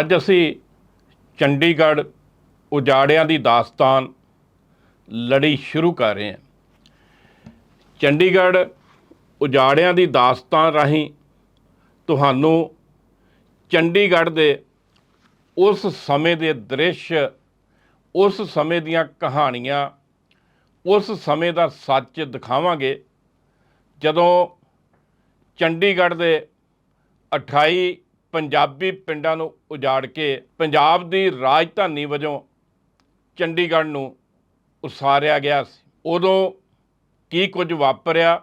ਅੱਜ ਅਸੀਂ ਚੰਡੀਗੜ੍ਹ ਉਜਾੜਿਆਂ ਦੀ ਦਾਸਤਾਨ ਲੜੀ ਸ਼ੁਰੂ ਕਰ ਰਹੇ ਹਾਂ। ਚੰਡੀਗੜ੍ਹ ਉਜਾੜਿਆਂ ਦੀ ਦਾਸਤਾਨ ਰਾਹੀਂ ਤੁਹਾਨੂੰ ਚੰਡੀਗੜ੍ਹ ਦੇ ਉਸ ਸਮੇਂ ਦੇ ਦ੍ਰਿਸ਼, ਉਸ ਸਮੇਂ ਦੀਆਂ ਕਹਾਣੀਆਂ, ਉਸ ਸਮੇਂ ਦਾ ਸੱਚ ਦਿਖਾਵਾਂਗੇ। ਜਦੋਂ ਚੰਡੀਗੜ੍ਹ ਦੇ 28 ਪੰਜਾਬੀ ਪਿੰਡਾਂ ਨੂੰ ਉਜਾੜ ਕੇ ਪੰਜਾਬ ਦੀ ਰਾਜਧਾਨੀ ਵਜੋਂ ਚੰਡੀਗੜ੍ਹ ਨੂੰ ਉਸਾਰਿਆ ਗਿਆ ਸੀ। ਉਦੋਂ ਕੀ ਕੁਝ ਵਾਪਰਿਆ?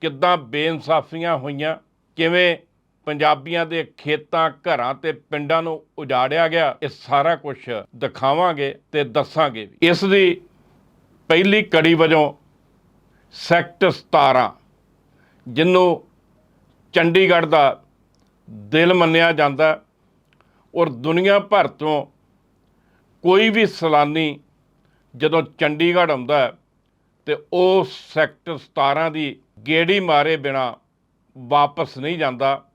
ਕਿੱਦਾਂ ਬੇਇਨਸਾਫੀਆਂ ਹੋਈਆਂ? ਕਿਵੇਂ ਪੰਜਾਬੀਆਂ ਦੇ ਖੇਤਾਂ, ਘਰਾਂ ਤੇ ਪਿੰਡਾਂ ਨੂੰ ਉਜਾੜਿਆ ਗਿਆ? ਇਹ ਸਾਰਾ ਕੁਝ ਦਿਖਾਵਾਂਗੇ ਤੇ ਦੱਸਾਂਗੇ ਇਸ ਦੀ ਪਹਿਲੀ ਕੜੀ ਵਜੋਂ ਸੈਕਟਰ 17 ਜਿਹਨੂੰ ਚੰਡੀਗੜ੍ਹ ਦਾ ਦਿਲ ਮੰਨਿਆ ਜਾਂਦਾ ਔਰ ਦੁਨੀਆ ਭਰ ਤੋਂ ਕੋਈ ਵੀ ਸੈਲਾਨੀ ਜਦੋਂ ਚੰਡੀਗੜ੍ਹ ਆਉਂਦਾ ਹੈ ਤੇ ਉਹ ਸੈਕਟਰ 17 ਦੀ ਗੇੜੀ ਮਾਰੇ ਬਿਨਾ ਵਾਪਸ ਨਹੀਂ ਜਾਂਦਾ।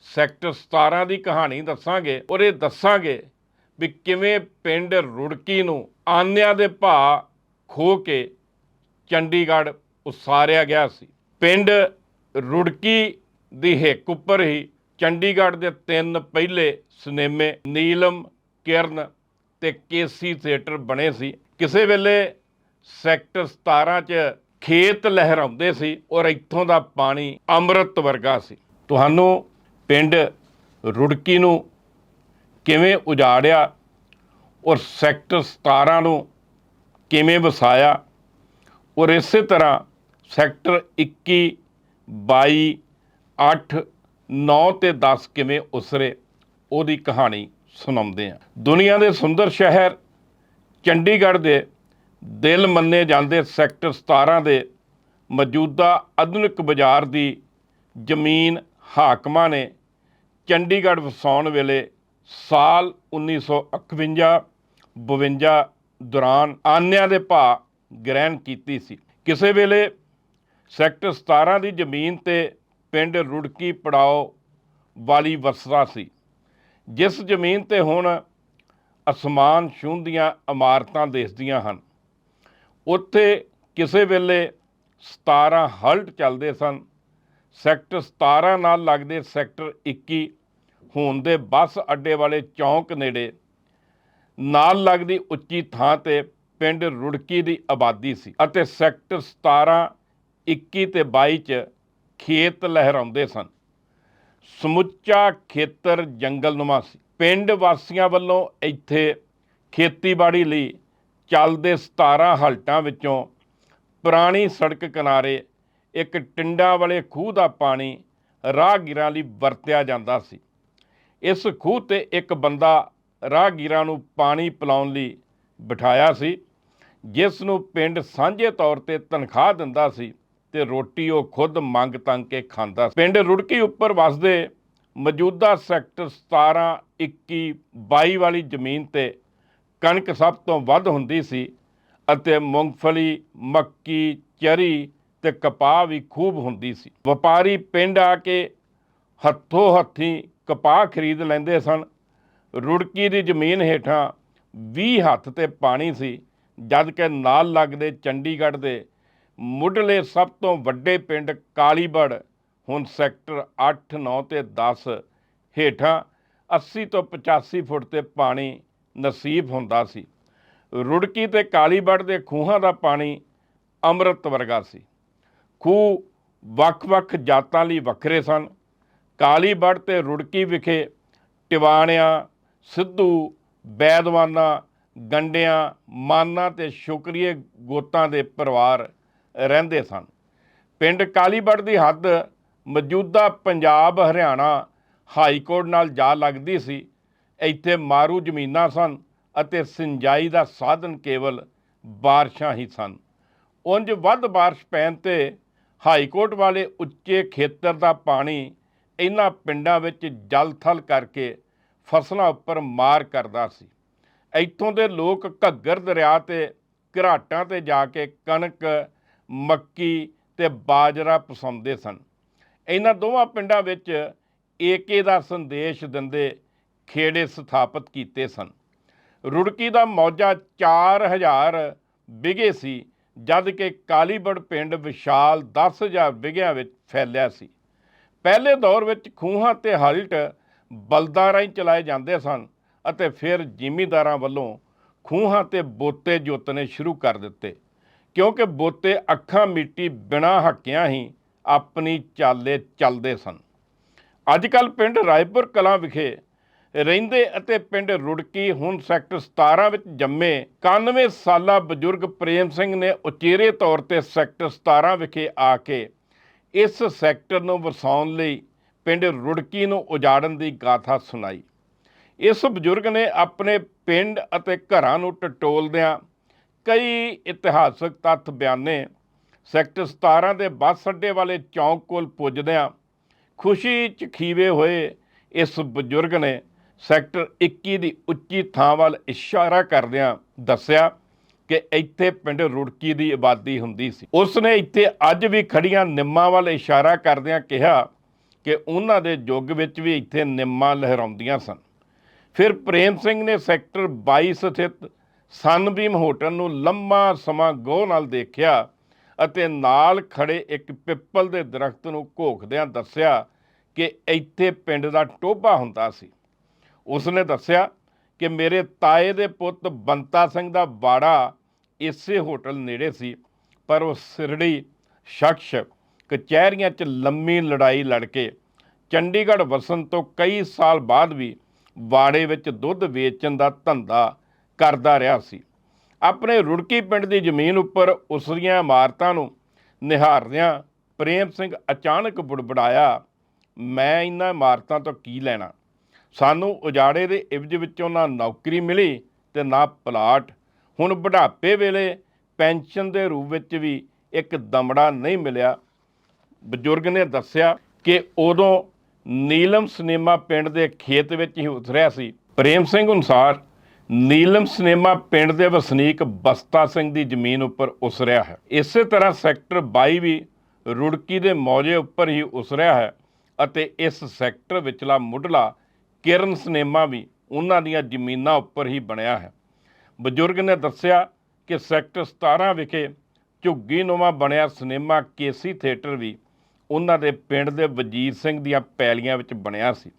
ਸੈਕਟਰ 17 ਦੀ ਕਹਾਣੀ ਦੱਸਾਂਗੇ ਔਰ ਇਹ ਦੱਸਾਂਗੇ ਵੀ ਕਿਵੇਂ ਪਿੰਡ ਰੁੜਕੀ ਨੂੰ ਆਨਿਆਂ ਦੇ ਭਾਅ ਖੋ ਕੇ ਚੰਡੀਗੜ੍ਹ ਉਸਾਰਿਆ ਗਿਆ ਸੀ। ਪਿੰਡ ਰੁੜਕੀ ਦੀ ਹਿੱਕ ਉੱਪਰ ਹੀ ਚੰਡੀਗੜ੍ਹ ਦੇ ਤਿੰਨ ਪਹਿਲੇ ਸਿਨੇਮੇ ਨੀਲਮ, ਕਿਰਨ ਤੇ ਕੇਸੀ ਥੀਏਟਰ ਬਣੇ ਸੀ। ਕਿਸੇ ਵੇਲੇ ਸੈਕਟਰ 17 ਚ ਖੇਤ ਲਹਿਰਾਉਂਦੇ ਸੀ ਔਰ ਇੱਥੋਂ ਦਾ ਪਾਣੀ ਅੰਮ੍ਰਿਤ ਵਰਗਾ ਸੀ। ਤੁਹਾਨੂੰ ਪਿੰਡ ਰੁੜਕੀ ਨੂੰ ਕਿਵੇਂ ਉਜਾੜਿਆ ਔਰ ਸੈਕਟਰ 17 ਨੂੰ ਕਿਵੇਂ ਵਸਾਇਆ ਔਰ ਇਸੇ ਤਰ੍ਹਾਂ ਸੈਕਟਰ 21 22 8 9 ਤੇ 10 ਕਿਵੇਂ ਉਸਰੇ, ਉਹਦੀ ਕਹਾਣੀ ਸੁਣਾਉਂਦੇ ਆ ਦੁਨੀਆ ਦੇ ਸੁੰਦਰ ਸ਼ਹਿਰ ਚੰਡੀਗੜ੍ਹ ਦੇ ਦਿਲ ਮੰਨੇ ਜਾਂਦੇ ਸੈਕਟਰ 17 ਦੇ ਮੌਜੂਦਾ ਆਧੁਨਿਕ ਬਾਜ਼ਾਰ ਦੀ ਜ਼ਮੀਨ ਹਾਕਮਾਂ ਨੇ ਚੰਡੀਗੜ੍ਹ ਵਸਾਉਣ ਵੇਲੇ ਸਾਲ 1951 52 ਦੌਰਾਨ ਆਨਿਆਂ ਦੇ ਭਾਅ ਗ੍ਰਹਿਣ ਕੀਤੀ ਸੀ। ਕਿਸੇ ਵੇਲੇ ਸੈਕਟਰ 17 ਦੀ ਜ਼ਮੀਨ ਤੇ ਪਿੰਡ ਰੁੜਕੀ ਪੜਾਓ ਵਾਲੀ ਵਸਰਾ ਸੀ। ਜਿਸ ਜ਼ਮੀਨ ਤੇ ਹੁਣ ਅਸਮਾਨ ਛੂੰਹਦੀਆਂ ਇਮਾਰਤਾਂ ਦਿਸਦੀਆਂ ਹਨ। ਉੱਥੇ ਕਿਸੇ ਵੇਲੇ 17 ਹਲਟ ਚੱਲਦੇ ਸਨ। ਸੈਕਟਰ 17 ਨਾਲ ਲੱਗਦੇ ਸੈਕਟਰ 21 ਹੋਣ ਦੇ ਬੱਸ ਅੱਡੇ ਵਾਲੇ ਚੌਂਕ ਨੇੜੇ ਨਾਲ ਲੱਗਦੀ ਉੱਚੀ ਥਾਂ ਤੇ ਪਿੰਡ ਰੁੜਕੀ ਦੀ ਆਬਾਦੀ ਸੀ ਅਤੇ ਸੈਕਟਰ 17 21 ਤੇ 22 ਚ ਖੇਤ ਲਹਿਰਾਉਂਦੇ ਸਨ। ਸਮੁੱਚਾ ਖੇਤਰ ਜੰਗਲਨੁਮਾ ਸੀ। ਪਿੰਡ ਵਾਸੀਆਂ ਵੱਲੋਂ ਇੱਥੇ ਖੇਤੀਬਾੜੀ ਲਈ ਚੱਲਦੇ 17 ਹਲਟਾਂ ਵਿੱਚੋਂ ਪੁਰਾਣੀ ਸੜਕ ਕਿਨਾਰੇ ਇੱਕ ਟਿੰਡਾਂ ਵਾਲੇ ਖੂਹ ਦਾ ਪਾਣੀ ਰਾਹਗੀਰਾਂ ਲਈ ਵਰਤਿਆ ਜਾਂਦਾ ਸੀ। ਇਸ ਖੂਹ ਤੇ ਇੱਕ ਬੰਦਾ ਰਾਹਗੀਰਾਂ ਨੂੰ ਪਾਣੀ ਪਿਲਾਉਣ ਲਈ ਬਿਠਾਇਆ ਸੀ, ਜਿਸ ਨੂੰ ਪਿੰਡ ਸਾਂਝੇ ਤੌਰ ਤੇ ਤਨਖਾਹ ਦਿੰਦਾ ਸੀ। ਤੇ ਰੋਟੀ ਉਹ ਖੁਦ ਮੰਗ ਤੰਗ ਕੇ ਖਾਂਦਾ ਪਿੰਡ ਰੁੜਕੀ ਉੱਪਰ ਵਸਦੇ ਮੌਜੂਦਾ ਸੈਕਟਰ 17 21 22 ਵਾਲੀ ਜ਼ਮੀਨ ਤੇ ਕਣਕ ਸਭ ਤੋਂ ਵੱਧ ਹੁੰਦੀ ਸੀ ਅਤੇ ਮੂੰਗਫਲੀ, ਮੱਕੀ, ਚਰੀ ਤੇ ਕਪਾਹ ਵੀ ਖੂਬ ਹੁੰਦੀ ਸੀ। ਵਪਾਰੀ ਪਿੰਡ ਆ ਕੇ ਹੱਥੋਂ ਹੱਥੀ ਕਪਾਹ ਖਰੀਦ ਲੈਂਦੇ ਸਨ। ਰੁੜਕੀ ਦੀ ਜ਼ਮੀਨ ਹੇਠਾਂ 20 ਹੱਥ ਤੇ ਪਾਣੀ ਸੀ, ਜਦ ਕਿ ਨਾਲ ਲੱਗਦੇ ਚੰਡੀਗੜ੍ਹ ਦੇ ਮੁੱਢਲੇ ਸਭ ਤੋਂ ਵੱਡੇ ਪਿੰਡ ਕਾਲੀਬੜ, ਹੁਣ ਸੈਕਟਰ 8 9 ਤੇ 10 ਹੇਠਾਂ 80 ਤੋਂ 85 ਫੁੱਟ ਤੇ ਪਾਣੀ ਨਸੀਬ ਹੁੰਦਾ ਸੀ। ਰੁੜਕੀ ਤੇ ਕਾਲੀਬੜ ਦੇ ਖੂਹਾਂ ਦਾ ਪਾਣੀ ਅੰਮ੍ਰਿਤ ਵਰਗਾ ਸੀ। ਖੂਹ ਵੱਖ-ਵੱਖ ਜਾਤਾਂ ਲਈ ਵੱਖਰੇ ਸਨ। ਕਾਲੀਬੜ ਤੇ ਰੁੜਕੀ ਵਿਖੇ ਟਿਵਾਣਿਆਂ, ਸਿੱਧੂ, ਬੈਦਵਾਨਾਂ, ਗੰਡਿਆਂ, ਮਾਨਾਂ ਤੇ ਸ਼ੁਕਰੀਏ ਗੋਤਾਂ ਦੇ ਪਰਿਵਾਰ ਰਹਿੰਦੇ ਸਨ। ਪਿੰਡ ਕਾਲੀਬੜ ਦੀ ਹੱਦ ਮੌਜੂਦਾ ਪੰਜਾਬ ਹਰਿਆਣਾ ਹਾਈ ਕੋਰਟ ਨਾਲ ਜਾ ਲੱਗਦੀ ਸੀ। ਇੱਥੇ ਮਾਰੂ ਜ਼ਮੀਨਾਂ ਸਨ ਅਤੇ ਸਿੰਜਾਈ ਦਾ ਸਾਧਨ ਕੇਵਲ ਬਾਰਿਸ਼ਾਂ ਹੀ ਸਨ। ਉਂਝ ਵੱਧ ਬਾਰਿਸ਼ ਪੈਣ ਤੇ ਹਾਈ ਕੋਰਟ ਵਾਲੇ ਉੱਚੇ ਖੇਤਰ ਦਾ ਪਾਣੀ ਇਹਨਾਂ ਪਿੰਡਾਂ ਵਿੱਚ ਜਲ-ਥਲ ਕਰਕੇ ਫਸਲਾਂ ਉੱਪਰ ਮਾਰ ਕਰਦਾ ਸੀ। ਇੱਥੋਂ ਦੇ ਲੋਕ ਘੱਗਰ ਦਰਿਆ ਤੇ ਘਰਾਟਾਂ ਤੇ ਜਾ ਕੇ ਕਣਕ ਮੱਕੀ ਤੇ ਬਾਜਰਾ ਪਸਾਉਂਦੇ ਸਨ। ਇਹਨਾਂ ਦੋਵਾਂ ਪਿੰਡਾਂ ਵਿੱਚ ਏਕੇ ਦਾ ਸੰਦੇਸ਼ ਦਿੰਦੇ ਖੇੜੇ ਸਥਾਪਿਤ ਕੀਤੇ ਸਨ। ਰੁੜਕੀ ਦਾ ਮੌਜਾ 4000 ਵਿਗੇ ਸੀ, ਜਦ ਕਿ ਕਾਲੀਬੜ ਪਿੰਡ ਵਿਸ਼ਾਲ 10000 ਵਿਗਿਆਂ ਵਿੱਚ ਫੈਲਿਆ ਸੀ। ਪਹਿਲੇ ਦੌਰ ਵਿੱਚ ਖੂਹਾਂ ਤੇ ਹਲਟ ਬਲਦਾਂ ਰਾਹੀਂ ਚਲਾਏ ਜਾਂਦੇ ਸਨ ਅਤੇ ਫਿਰ ਜ਼ਿਮੀਂਦਾਰਾਂ ਵੱਲੋਂ ਖੂਹਾਂ ਤੇ ਬੋਤੇ ਜੋਤਨੇ ਸ਼ੁਰੂ ਕਰ ਦਿੱਤੇ। ਕਿਉਂਕਿ ਬੋਤੇ ਅੱਖਾਂ ਮਿੱਟੀ ਬਿਨਾਂ ਹੱਕਿਆਂ ਹੀ ਆਪਣੀ ਚਾਲੇ ਚੱਲਦੇ ਸਨ। ਅੱਜ ਕੱਲ ਪਿੰਡ ਰਾਏਪੁਰ ਕਲਾਂ ਵਿਖੇ ਰਹਿੰਦੇ ਅਤੇ ਪਿੰਡ ਰੁੜਕੀ ਹੁਣ ਸੈਕਟਰ 17 ਵਿੱਚ ਜੰਮੇ 91 ਸਾਲਾ ਬਜ਼ੁਰਗ ਪ੍ਰੇਮ ਸਿੰਘ ਨੇ ਉਚੇਰੇ ਤੌਰ ਤੇ ਸੈਕਟਰ 17 ਵਿਖੇ ਆ ਕੇ ਇਸ ਸੈਕਟਰ ਨੂੰ ਵਸਾਉਣ ਲਈ ਪਿੰਡ ਰੁੜਕੀ ਨੂੰ ਉਜਾੜਨ ਦੀ ਗਾਥਾ ਸੁਣਾਈ। ਇਸ ਬਜ਼ੁਰਗ ਨੇ ਆਪਣੇ ਪਿੰਡ ਅਤੇ ਘਰਾਂ ਨੂੰ ਟਟੋਲਦਿਆਂ ਕਈ ਇਤਿਹਾਸਕ ਤੱਥ ਬਿਆਨੇ ਸੈਕਟਰ 17 ਦੇ ਬੱਸ ਅੱਡੇ ਵਾਲੇ ਚੌਂਕ ਕੋਲ ਪੁੱਜਦਿਆਂ ਖੁਸ਼ੀ ਚ ਖੀਵੇ ਹੋਏ ਇਸ ਬਜ਼ੁਰਗ ਨੇ ਸੈਕਟਰ 21 ਦੀ ਉੱਚੀ ਥਾਂ ਵੱਲ ਇਸ਼ਾਰਾ ਕਰਦਿਆਂ ਦੱਸਿਆ ਕਿ ਇੱਥੇ ਪਿੰਡ ਰੁੜਕੀ ਦੀ ਆਬਾਦੀ ਹੁੰਦੀ ਸੀ। ਉਸ ਨੇ ਇੱਥੇ ਅੱਜ ਵੀ ਖੜੀਆਂ ਨਿੰਮਾਂ ਵੱਲ ਇਸ਼ਾਰਾ ਕਰਦਿਆਂ ਕਿਹਾ ਕਿ ਉਹਨਾਂ ਦੇ ਯੁੱਗ ਵਿੱਚ ਵੀ ਇੱਥੇ ਨਿੰਮਾਂ ਲਹਿਰਾਉਂਦੀਆਂ ਸਨ। ਫਿਰ ਪ੍ਰੇਮ ਸਿੰਘ ਨੇ ਸੈਕਟਰ 22 ਸਥਿਤ ਸਨਬੀਮ ਹੋਟਲ ਨੂੰ ਲੰਮਾ ਸਮਾਂ ਗੌਰ ਨਾਲ ਦੇਖਿਆ ਅਤੇ ਨਾਲ ਖੜੇ ਇੱਕ ਪਿੱਪਲ ਦੇ ਦਰਖਤ ਨੂੰ ਘੋਖਦਿਆਂ ਦੱਸਿਆ ਕਿ ਇੱਥੇ ਪਿੰਡ ਦਾ ਟੋਭਾ ਹੁੰਦਾ ਸੀ। ਉਸਨੇ ਦੱਸਿਆ ਕਿ ਮੇਰੇ ਤਾਏ ਦੇ ਪੁੱਤ ਬੰਤਾ ਸਿੰਘ ਦਾ ਬਾੜਾ ਇਸੇ ਹੋਟਲ ਨੇੜੇ ਸੀ, ਪਰ ਉਹ ਸਿਰੜੀ, ਸ਼ਖਸ, ਕਚਹਿਰੀਆਂ 'ਚ ਲੰਮੀ ਲੜਾਈ ਲੜ ਕੇ ਚੰਡੀਗੜ੍ਹ ਵਸਣ ਤੋਂ ਕਈ ਸਾਲ ਬਾਅਦ ਵੀ ਬਾੜੇ ਵਿੱਚ ਦੁੱਧ ਵੇਚਣ ਦਾ ਧੰਦਾ ਕਰਦਾ ਰਿਹਾ ਸੀ। ਆਪਣੇ ਰੁੜਕੀ ਪਿੰਡ ਦੀ ਜ਼ਮੀਨ ਉੱਪਰ ਉਸ ਦੀਆਂ ਇਮਾਰਤਾਂ ਨੂੰ ਨਿਹਾਰਦਿਆਂ ਪ੍ਰੇਮ ਸਿੰਘ ਅਚਾਨਕ ਬੁੜਬੜਾਇਆ, ਮੈਂ ਇਹਨਾਂ ਇਮਾਰਤਾਂ ਤੋਂ ਕੀ ਲੈਣਾ? ਸਾਨੂੰ ਉਜਾੜੇ ਦੇ ਇਵਜ ਵਿੱਚੋਂ ਨਾ ਨੌਕਰੀ ਮਿਲੀ ਤੇ ਨਾ ਪਲਾਟ। ਹੁਣ ਬੁਢਾਪੇ ਵੇਲੇ ਪੈਨਸ਼ਨ ਦੇ ਰੂਪ ਵਿੱਚ ਵੀ ਇੱਕ ਦਮੜਾ ਨਹੀਂ ਮਿਲਿਆ। ਬਜ਼ੁਰਗ ਨੇ ਦੱਸਿਆ ਕਿ ਉਦੋਂ ਨੀਲਮ ਸਿਨੇਮਾ ਪਿੰਡ ਦੇ ਖੇਤ ਵਿੱਚ ਹੀ ਉਤਰਿਆ ਸੀ। ਪ੍ਰੇਮ ਸਿੰਘ ਅਨੁਸਾਰ ਨੀਲਮ ਸਿਨੇਮਾ ਪਿੰਡ ਦੇ ਵਸਨੀਕ ਬਸਤਾ ਸਿੰਘ ਦੀ ਜ਼ਮੀਨ ਉੱਪਰ ਉਸਰਿਆ ਹੈ। ਇਸੇ ਤਰ੍ਹਾਂ ਸੈਕਟਰ 22 ਵੀ ਰੁੜਕੀ ਦੇ ਮੌਜੇ ਉੱਪਰ ਹੀ ਉਸਰਿਆ ਹੈ ਅਤੇ ਇਸ ਸੈਕਟਰ ਵਿਚਲਾ ਮੁੱਢਲਾ ਕਿਰਨ ਸਿਨੇਮਾ ਵੀ ਉਹਨਾਂ ਦੀਆਂ ਜ਼ਮੀਨਾਂ ਉੱਪਰ ਹੀ ਬਣਿਆ ਹੈ। ਬਜ਼ੁਰਗ ਨੇ ਦੱਸਿਆ ਕਿ ਸੈਕਟਰ 17 ਵਿਖੇ ਝੁੱਗੀ ਨੁਮਾ ਬਣਿਆ ਸਿਨੇਮਾ ਕੇਸੀ ਥੀਏਟਰ ਵੀ ਉਹਨਾਂ ਦੇ ਪਿੰਡ ਦੇ ਵਜੀਰ ਸਿੰਘ ਦੀਆਂ ਪੈਲੀਆਂ ਵਿੱਚ ਬਣਿਆ ਸੀ।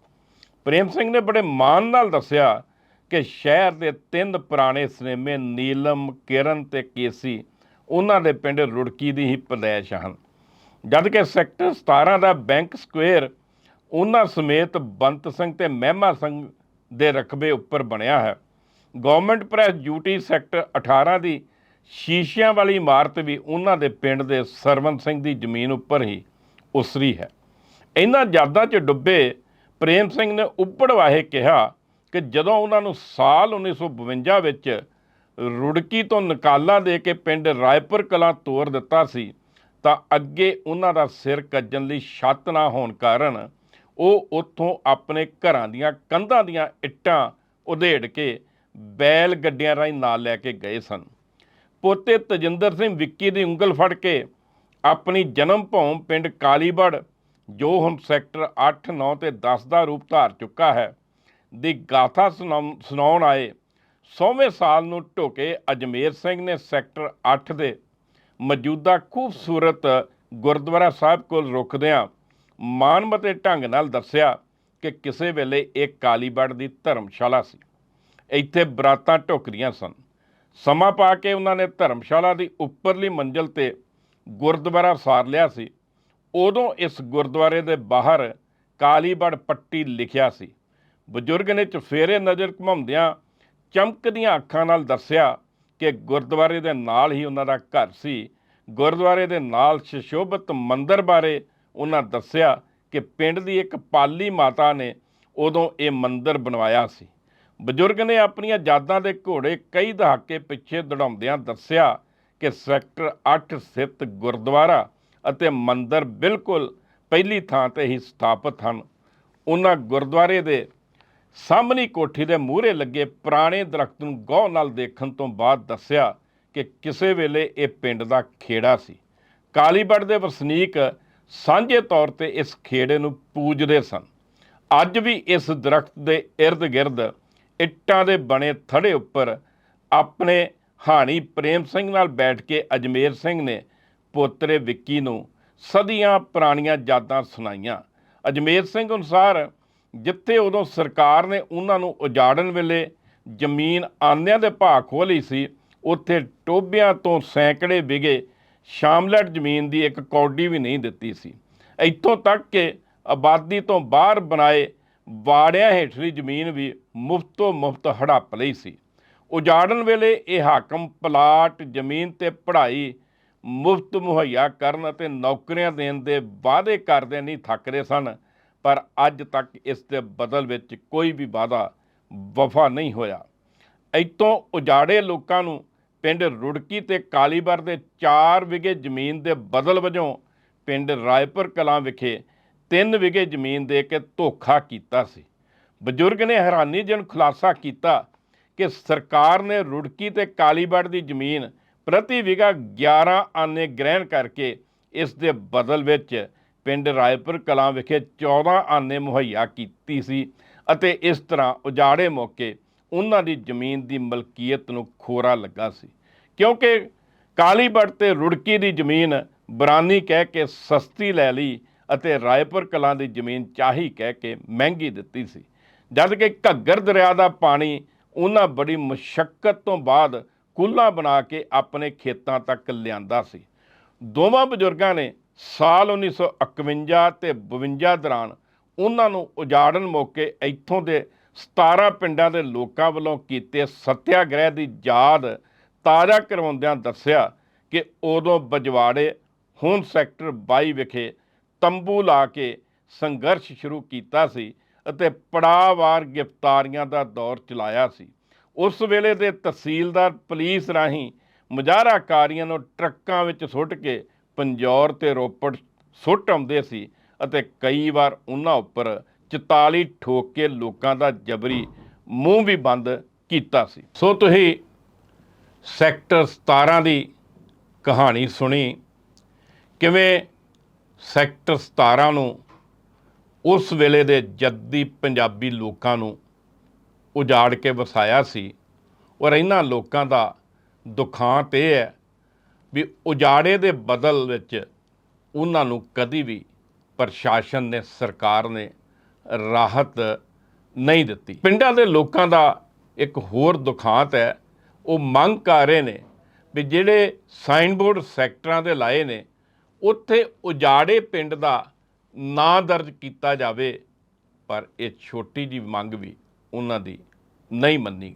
ਪ੍ਰੇਮ ਸਿੰਘ ਨੇ ਬੜੇ ਮਾਣ ਨਾਲ ਦੱਸਿਆ ਕਿ ਸ਼ਹਿਰ ਦੇ ਤਿੰਨ ਪੁਰਾਣੇ ਸਿਨੇਮੇ ਨੀਲਮ, ਕਿਰਨ ਤੇ ਕੇਸੀ ਉਹਨਾਂ ਦੇ ਪਿੰਡ ਰੁੜਕੀ ਦੀ ਹੀ ਪਦੈਸ਼ ਹਨ। ਜਦ ਕਿ ਸੈਕਟਰ 17 ਦਾ ਬੈਂਕ ਸਕੁਅਰ ਉਹਨਾਂ ਸਮੇਤ ਬੰਤ ਸਿੰਘ ਤੇ ਮਹਿਮਾ ਸਿੰਘ ਦੇ ਰਕਬੇ ਉੱਪਰ ਬਣਿਆ ਹੈ। ਗਵਰਨਮੈਂਟ ਪ੍ਰੈਸ ਡਿਊਟੀ ਸੈਕਟਰ 18 ਦੀ ਸ਼ੀਸ਼ਿਆਂ ਵਾਲੀ ਇਮਾਰਤ ਵੀ ਉਹਨਾਂ ਦੇ ਪਿੰਡ ਦੇ ਸਰਵਨ ਸਿੰਘ ਦੀ ਜ਼ਮੀਨ ਉੱਪਰ ਹੀ ਉਸਰੀ ਹੈ। ਇਹਨਾਂ ਯਾਦਾਂ 'ਚ ਡੁੱਬੇ ਪ੍ਰੇਮ ਸਿੰਘ ਨੇ ਉੱਪੜ ਵਾਹੇ ਕਿਹਾ ਕਿ ਜਦੋਂ ਉਹਨਾਂ ਨੂੰ ਸਾਲ 1952 ਵਿੱਚ ਰੁੜਕੀ ਤੋਂ ਨਿਕਾਲਾ ਦੇ ਕੇ ਪਿੰਡ ਰਾਏਪੁਰ ਕਲਾਂ ਤੋਰ ਦਿੱਤਾ ਸੀ ਤਾਂ ਅੱਗੇ ਉਹਨਾਂ ਦਾ ਸਿਰ ਕੱਜਣ ਲਈ ਛੱਤ ਨਾ ਹੋਣ ਕਾਰਨ ਉਹ ਉੱਥੋਂ ਆਪਣੇ ਘਰਾਂ ਦੀਆਂ ਕੰਧਾਂ ਦੀਆਂ ਇੱਟਾਂ ਉਧੇੜ ਕੇ ਬੈਲ ਗੱਡੀਆਂ ਰਾਹੀਂ ਨਾਲ ਲੈ ਕੇ ਗਏ ਸਨ। ਪੋਤੇ ਤਜਿੰਦਰ ਸਿੰਘ ਵਿੱਕੀ ਦੀ ਉਂਗਲ ਫੜ ਕੇ ਆਪਣੀ ਜਨਮ ਭੌਮ ਪਿੰਡ ਕਾਲੀਬੜ ਜੋ ਹੁਣ ਸੈਕਟਰ 8, 9 ਤੇ 10 ਦਾ ਰੂਪ ਧਾਰ ਚੁੱਕਾ ਹੈ ਦੀ ਗਾਥਾ ਸੁਣਾਉ- ਸੁਣਾਉਣ ਆਏ। 100ਵੇਂ ਸਾਲ ਨੂੰ ਢੋਕੇ ਅਜਮੇਰ ਸਿੰਘ ਨੇ ਸੈਕਟਰ 8 ਦੇ ਮੌਜੂਦਾ ਖੂਬਸੂਰਤ ਗੁਰਦੁਆਰਾ ਸਾਹਿਬ ਕੋਲ ਰੁਕਦਿਆਂ ਮਾਨਮਤੇ ਢੰਗ ਨਾਲ ਦੱਸਿਆ ਕਿ ਕਿਸੇ ਵੇਲੇ ਇਹ ਕਾਲੀਬੜ ਦੀ ਧਰਮਸ਼ਾਲਾ ਸੀ। ਇੱਥੇ ਬਰਾਤਾਂ ਢੁਕਦੀਆਂ ਸਨ। ਸਮਾਂ ਪਾ ਕੇ ਉਹਨਾਂ ਨੇ ਧਰਮਸ਼ਾਲਾ ਦੀ ਉੱਪਰਲੀ ਮੰਜ਼ਲ ਤੇ ਗੁਰਦੁਆਰਾ ਸਾਰ ਲਿਆ ਸੀ। ਉਦੋਂ ਇਸ ਗੁਰਦੁਆਰੇ ਦੇ ਬਾਹਰ ਕਾਲੀਬੜ ਪੱਟੀ ਲਿਖਿਆ ਸੀ। ਬਜ਼ੁਰਗ ਨੇ ਚਫੇਰੇ ਨਜ਼ਰ ਘੁਮਾਉਂਦਿਆਂ ਚਮਕਦੀਆਂ ਅੱਖਾਂ ਨਾਲ ਦੱਸਿਆ ਕਿ ਗੁਰਦੁਆਰੇ ਦੇ ਨਾਲ ਹੀ ਉਹਨਾਂ ਦਾ ਘਰ ਸੀ। ਗੁਰਦੁਆਰੇ ਦੇ ਨਾਲ ਸ਼ਸ਼ੋਭਤ ਮੰਦਿਰ ਬਾਰੇ ਉਹਨਾਂ ਦੱਸਿਆ ਕਿ ਪਿੰਡ ਦੀ ਇੱਕ ਪਾਲੀ ਮਾਤਾ ਨੇ ਉਦੋਂ ਇਹ ਮੰਦਿਰ ਬਣਵਾਇਆ ਸੀ। ਬਜ਼ੁਰਗ ਨੇ ਆਪਣੀਆਂ ਯਾਦਾਂ ਦੇ ਘੋੜੇ ਕਈ ਦਹਾਕੇ ਪਿੱਛੇ ਦੜਾਉਂਦਿਆਂ ਦੱਸਿਆ ਕਿ ਸੈਕਟਰ 8 ਸਥਿਤ ਗੁਰਦੁਆਰਾ ਅਤੇ ਮੰਦਿਰ ਬਿਲਕੁਲ ਪਹਿਲੀ ਥਾਂ ਤੇ ਹੀ ਸਥਾਪਿਤ ਹਨ। ਉਹਨਾਂ ਗੁਰਦੁਆਰੇ ਦੇ ਸਾਹਮਣੀ ਕੋਠੀ ਦੇ ਮੂਹਰੇ ਲੱਗੇ ਪੁਰਾਣੇ ਦਰਖਤ ਨੂੰ ਗੌਰ ਨਾਲ ਦੇਖਣ ਤੋਂ ਬਾਅਦ ਦੱਸਿਆ ਕਿ ਕਿਸੇ ਵੇਲੇ ਇਹ ਪਿੰਡ ਦਾ ਖੇੜਾ ਸੀ। ਕਾਲੀਬੜ ਦੇ ਵਸਨੀਕ ਸਾਂਝੇ ਤੌਰ ਤੇ ਇਸ ਖੇੜੇ ਨੂੰ ਪੂਜਦੇ ਸਨ। ਅੱਜ ਵੀ ਇਸ ਦਰਖਤ ਦੇ ird-gird ਇੱਟਾਂ ਦੇ ਬਣੇ ਥੜੇ ਉੱਪਰ ਆਪਣੇ ਹਾਣੀ ਪ੍ਰੇਮ ਸਿੰਘ ਨਾਲ ਬੈਠ ਕੇ ਅਜਮੇਰ ਸਿੰਘ ਨੇ ਪੋਤਰੇ ਵਿੱਕੀ ਨੂੰ ਸਦੀਆਂ ਪੁਰਾਣੀਆਂ ਯਾਦਾਂ ਸੁਣਾਈਆਂ। ਅਜਮੇਰ ਸਿੰਘ ਅਨੁਸਾਰ ਜਿੱਥੇ ਉਦੋਂ ਸਰਕਾਰ ਨੇ ਉਹਨਾਂ ਨੂੰ ਉਜਾੜਨ ਵੇਲੇ ਜ਼ਮੀਨ ਆਨਿਆਂ ਦੇ ਭਾਅ ਖੋਲੀ ਸੀ, ਉੱਥੇ ਟੋਬਿਆਂ ਤੋਂ ਸੈਂਕੜੇ ਵਿਗੇ ਸ਼ਾਮਲਟ ਜ਼ਮੀਨ ਦੀ ਇੱਕ ਕੌਡੀ ਵੀ ਨਹੀਂ ਦਿੱਤੀ ਸੀ। ਇੱਥੋਂ ਤੱਕ ਕਿ ਆਬਾਦੀ ਤੋਂ ਬਾਹਰ ਬਣਾਏ ਵਾੜਿਆਂ ਹੇਠਲੀ ਜ਼ਮੀਨ ਵੀ ਮੁਫਤੋ ਮੁਫਤ ਹੜੱਪ ਲਈ ਸੀ। ਉਜਾੜਨ ਵੇਲੇ ਇਹ ਹਾਕਮ ਪਲਾਟ, ਜ਼ਮੀਨ ਤੇ ਪੜ੍ਹਾਈ ਮੁਫਤ ਮੁਹੱਈਆ ਕਰਨ ਅਤੇ ਨੌਕਰੀਆਂ ਦੇਣ ਦੇ ਵਾਅਦੇ ਕਰਦੇ ਨਹੀਂ ਥੱਕਦੇ ਸਨ। ਪਰ ਅੱਜ ਤੱਕ ਇਸ ਦੇ ਬਦਲ ਵਿੱਚ ਕੋਈ ਵੀ ਵਾਅਦਾ ਵਫਾ ਨਹੀਂ ਹੋਇਆ। ਇੱਥੋਂ ਉਜਾੜੇ ਲੋਕਾਂ ਨੂੰ ਪਿੰਡ ਰੁੜਕੀ ਤੇ ਕਾਲੀਬਰ ਦੇ 4 ਵਿਗੇ ਜ਼ਮੀਨ ਦੇ ਬਦਲ ਵਜੋਂ ਪਿੰਡ ਰਾਏਪੁਰ ਕਲਾਂ ਵਿਖੇ 3 ਵਿਗੇ ਜ਼ਮੀਨ ਦੇ ਕੇ ਧੋਖਾ ਕੀਤਾ ਸੀ। ਬਜ਼ੁਰਗ ਨੇ ਹੈਰਾਨੀਜਨ ਖੁਲਾਸਾ ਕੀਤਾ ਕਿ ਸਰਕਾਰ ਨੇ ਰੁੜਕੀ ਤੇ ਕਾਲੀਬੜ ਦੀ ਜ਼ਮੀਨ ਪ੍ਰਤੀ ਵਿਗਾ 11 ਆਨੇ ਗ੍ਰਹਿਣ ਕਰਕੇ ਇਸ ਦੇ ਬਦਲ ਵਿੱਚ ਪਿੰਡ ਰਾਏਪੁਰ ਕਲਾਂ ਵਿਖੇ 14 ਆਨੇ ਮੁਹੱਈਆ ਕੀਤੀ ਸੀ ਅਤੇ ਇਸ ਤਰ੍ਹਾਂ ਉਜਾੜੇ ਮੌਕੇ ਉਹਨਾਂ ਦੀ ਜ਼ਮੀਨ ਦੀ ਮਲਕੀਅਤ ਨੂੰ ਖੋਰਾ ਲੱਗਾ ਸੀ। ਕਿਉਂਕਿ ਕਾਲੀਬੜ ਤੇ ਰੁੜਕੀ ਦੀ ਜ਼ਮੀਨ ਬਰਾਨੀ ਕਹਿ ਕੇ ਸਸਤੀ ਲੈ ਲਈ ਅਤੇ ਰਾਏਪੁਰ ਕਲਾਂ ਦੀ ਜ਼ਮੀਨ ਚਾਹੀ ਕਹਿ ਕੇ ਮਹਿੰਗੀ ਦਿੱਤੀ ਸੀ। ਜਦ ਕਿ ਘੱਗਰ ਦਰਿਆ ਦਾ ਪਾਣੀ ਉਹਨਾਂ ਬੜੀ ਮੁਸ਼ਕਲ ਤੋਂ ਬਾਅਦ ਕੁੱਲਾ ਬਣਾ ਕੇ ਆਪਣੇ ਖੇਤਾਂ ਤੱਕ ਲਿਆਂਦਾ ਸੀ। ਦੋਵਾਂ ਬਜ਼ੁਰਗਾਂ ਨੇ ਸਾਲ 1951 ਤੇ 52 ਦੌਰਾਨ ਉਹਨਾਂ ਨੂੰ ਉਜਾੜਨ ਮੌਕੇ ਇੱਥੋਂ ਦੇ 17 ਪਿੰਡਾਂ ਦੇ ਲੋਕਾਂ ਵੱਲੋਂ ਕੀਤੇ ਸਤਿਆਗ੍ਰਹਿ ਦੀ ਯਾਦ ਤਾਜ਼ਾ ਕਰਵਾਉਂਦਿਆਂ ਦੱਸਿਆ ਕਿ ਉਦੋਂ ਬਜਵਾੜੇ ਹੁਣ ਸੈਕਟਰ 22 ਵਿਖੇ ਤੰਬੂ ਲਾ ਕੇ ਸੰਘਰਸ਼ ਸ਼ੁਰੂ ਕੀਤਾ ਸੀ ਅਤੇ ਪੜਾਵਾਰ ਗ੍ਰਿਫਤਾਰੀਆਂ ਦਾ ਦੌਰ ਚਲਾਇਆ ਸੀ। ਉਸ ਵੇਲੇ ਦੇ ਤਹਿਸੀਲਦਾਰ ਪੁਲਿਸ ਰਾਹੀਂ ਮੁਜ਼ਾਹਰਾਕਾਰੀਆਂ ਨੂੰ ਟਰੱਕਾਂ ਵਿੱਚ ਸੁੱਟ ਕੇ ਪੰਜੌਰ ਤੇ ਰੋਪੜ ਸੁੱਟ ਆਉਂਦੇ ਸੀ ਅਤੇ ਕਈ ਵਾਰ ਉਹਨਾਂ ਉੱਪਰ 44 ਠੋਕ ਕੇ ਲੋਕਾਂ ਦਾ ਜਬਰੀ ਮੂੰਹ ਵੀ ਬੰਦ ਕੀਤਾ ਸੀ। ਸੋ ਤੁਸੀਂ ਸੈਕਟਰ 17 ਦੀ ਕਹਾਣੀ ਸੁਣੀ, ਕਿਵੇਂ ਸੈਕਟਰ 17 ਨੂੰ ਉਸ ਵੇਲੇ ਦੇ ਜੱਦੀ ਪੰਜਾਬੀ ਲੋਕਾਂ ਨੂੰ ਉਜਾੜ ਕੇ ਵਸਾਇਆ ਸੀ ਔਰ ਇਹਨਾਂ ਲੋਕਾਂ ਦਾ ਦੁਖਾਂਤ ਇਹ ਹੈ ਵੀ ਉਜਾੜੇ ਦੇ ਬਦਲ ਵਿੱਚ ਉਹਨਾਂ ਨੂੰ ਕਦੀ ਵੀ ਪ੍ਰਸ਼ਾਸਨ ਨੇ, ਸਰਕਾਰ ਨੇ ਰਾਹਤ ਨਹੀਂ ਦਿੱਤੀ। ਪਿੰਡਾਂ ਦੇ ਲੋਕਾਂ ਦਾ ਇੱਕ ਹੋਰ ਦੁਖਾਂਤ ਹੈ, ਉਹ ਮੰਗ ਕਰ ਰਹੇ ਨੇ ਵੀ ਜਿਹੜੇ ਸਾਈਨ ਬੋਰਡ ਸੈਕਟਰਾਂ ਦੇ ਲਾਏ ਨੇ, ਉੱਥੇ ਉਜਾੜੇ ਪਿੰਡ ਦਾ ਨਾਂ ਦਰਜ ਕੀਤਾ ਜਾਵੇ, ਪਰ ਇਹ ਛੋਟੀ ਜੀ ਮੰਗ ਵੀ ਉਹਨਾਂ ਦੀ ਨਹੀਂ ਮੰਨੀ ਗਈ।